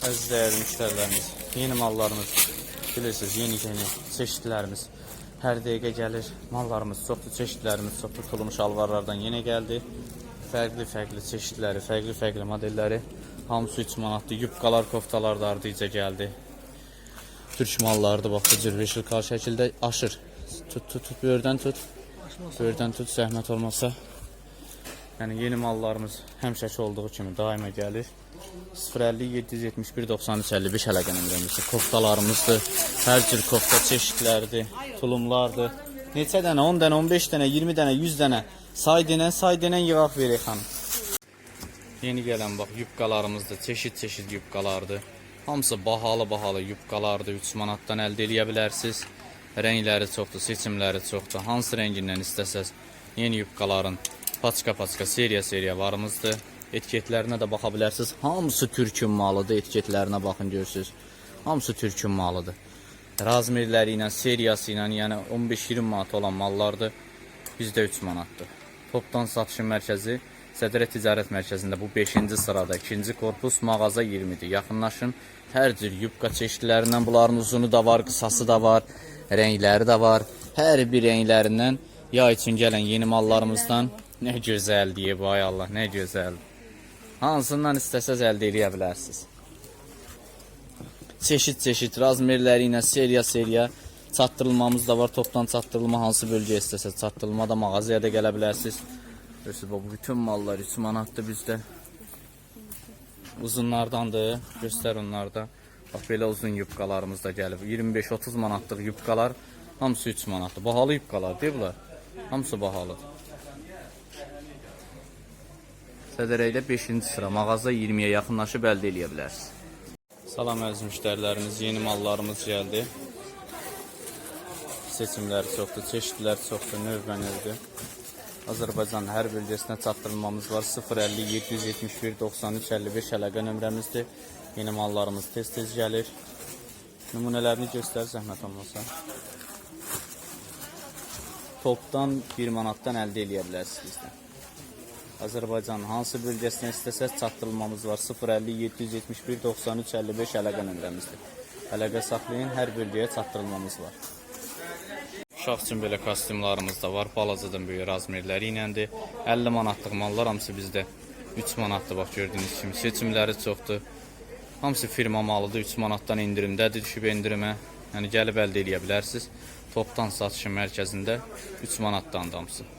Əziz dəyərli müştərilərimiz, yeni mallarımız, bilirsiniz, yeni yeni çeşidlərimiz hər dəqiqə gəlir. Mallarımız çoxdur, çeşidlərimiz çoxdur. Tulumuş alvarlardan yenə gəldi. Fərqli fərqli çeşidləri, fərqli fərqli modelləri. Hamısı 3 manatdır. Yubqalar, koftalar da ardıca gəldi. Türk mallarıdır, bax bu cür veşilkal şəkildə aşır. Tut, tut, tut, böyürdən tut. Böyürdən tut, zəhmət olmasa. Yəni yeni mallarımız həmişəki olduğu kimi daima gəlir. 050 771 93 55 əlaqə nömrəmizdir. Koftalarımızdır. Hər cür kofta çeşidləridir, tulumlardır. Neçə dənə? 10 dənə, 15 dənə, 20 dənə, 100 dənə. Say denən, say denən yığaq verək xanım. Yeni gələn bax yubqalarımızdır. Çeşid-çeşid yubqalardır. Hamısı bahalı-bahalı yubqalardır. 3 manatdan əldə edə bilərsiniz. Rəngləri çoxdur, seçimləri çoxdur. Hansı rəngindən istəsəz yeni yubqaların paçka-paçka seriya-seriya varımızdır. Etiketlərinə də baxa bilərsiniz. Hamısı türkün malıdır. Etiketlərinə baxın görürsüz. Hamısı türkün malıdır. Razmerləri ilə, seriyası ilə, yəni 15-20 manat olan mallardır. Bizdə 3 manatdır. Topdan satışın mərkəzi Sədrə Ticarət Mərkəzində bu 5-ci sırada, 2-ci korpus, mağaza 20-dir. Yaxınlaşın. Hər cür yubqa çeşidlərindən bunların uzunu da var, qısası da var, rəngləri də var. Hər bir rənglərindən yay üçün gələn yeni mallarımızdan nə gözəl deyə bu ay Allah, nə gözəl. Hansından istəsəz əldə edə bilərsiniz. Çeşid-çeşid razmerləri ilə seriya-seriya çatdırılmamız da var. Topdan çatdırılma hansı bölgəyə istəsəz çatdırılma da mağazaya da gələ bilərsiniz. Görürsüz bu bütün mallar 3 manatdır bizdə. Uzunlardandır. Göstər onlarda. Bax belə uzun yubqalarımız da gəlib. 25-30 manatlıq yubqalar hamısı 3 manatdır. Bahalı yubqalar deyil bunlar. Hamısı bahalıdır. Sədərəkdə 5-ci sıra mağaza 20-yə yaxınlaşıb əldə edə bilərsiniz. Salam əziz müştərilərimiz, yeni mallarımız gəldi. Seçimləri çoxdur, çeşidlər çoxdur, növbənövdür. Azərbaycan hər bölgəsinə çatdırılmamız var. 050 771 93 55 əlaqə nömrəmizdir. Yeni mallarımız tez-tez gəlir. Nümunələrini göstər zəhmət olmasa. Topdan 1 manatdan əldə edə bilərsiniz bizdən. Azərbaycanın hansı bölgəsinə istəsəz çatdırılmamız var. 050 771 93 55 əlaqə nömrəmizdir. Əlaqə saxlayın, hər bölgəyə çatdırılmamız var. Uşaq üçün belə kostyumlarımız da var. Balacadan böyük razmerləri iləndir. 50 manatlıq mallar hamısı bizdə 3 manatdır bax gördüyünüz kimi. Seçimləri çoxdur. Hamısı firma malıdır. 3 manatdan endirimdədir, düşüb endirimə. Yəni gəlib əldə edə bilərsiniz. Topdan satışın mərkəzində 3 manatdan da hamısı.